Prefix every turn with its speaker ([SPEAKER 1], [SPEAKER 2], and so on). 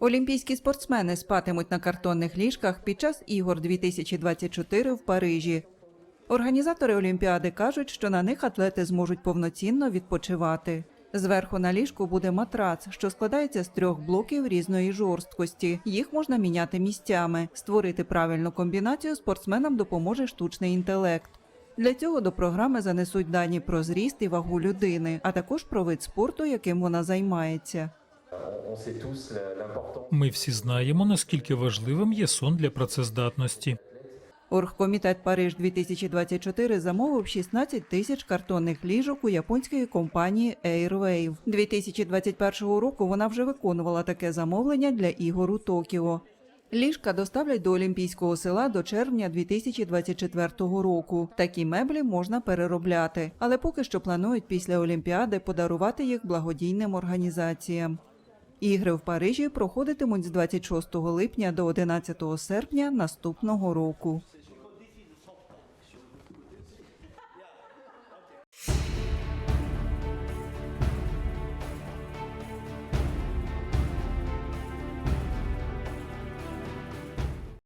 [SPEAKER 1] Олімпійські спортсмени спатимуть на картонних ліжках під час ігор 2024 в Парижі. Організатори Олімпіади кажуть, що на них атлети зможуть повноцінно відпочивати. Зверху на ліжку буде матрац, що складається з трьох блоків різної жорсткості. Їх можна міняти місцями. Створити правильну комбінацію спортсменам допоможе штучний інтелект. Для цього до програми занесуть дані про зріст і вагу людини, а також про вид спорту, яким вона займається.
[SPEAKER 2] Ми всі знаємо, наскільки важливим є сон для працездатності.
[SPEAKER 1] Оргкомітет Париж 2024 замовив 16 тисяч картонних ліжок у японської компанії Airwave. 2021 року вона вже виконувала таке замовлення для ігор у Токіо. Ліжка доставлять до Олімпійського села до червня 2024 року. Такі меблі можна переробляти, але поки що планують після Олімпіади подарувати їх благодійним організаціям. Ігри в Парижі проходитимуть з 26 липня до 11 серпня наступного року.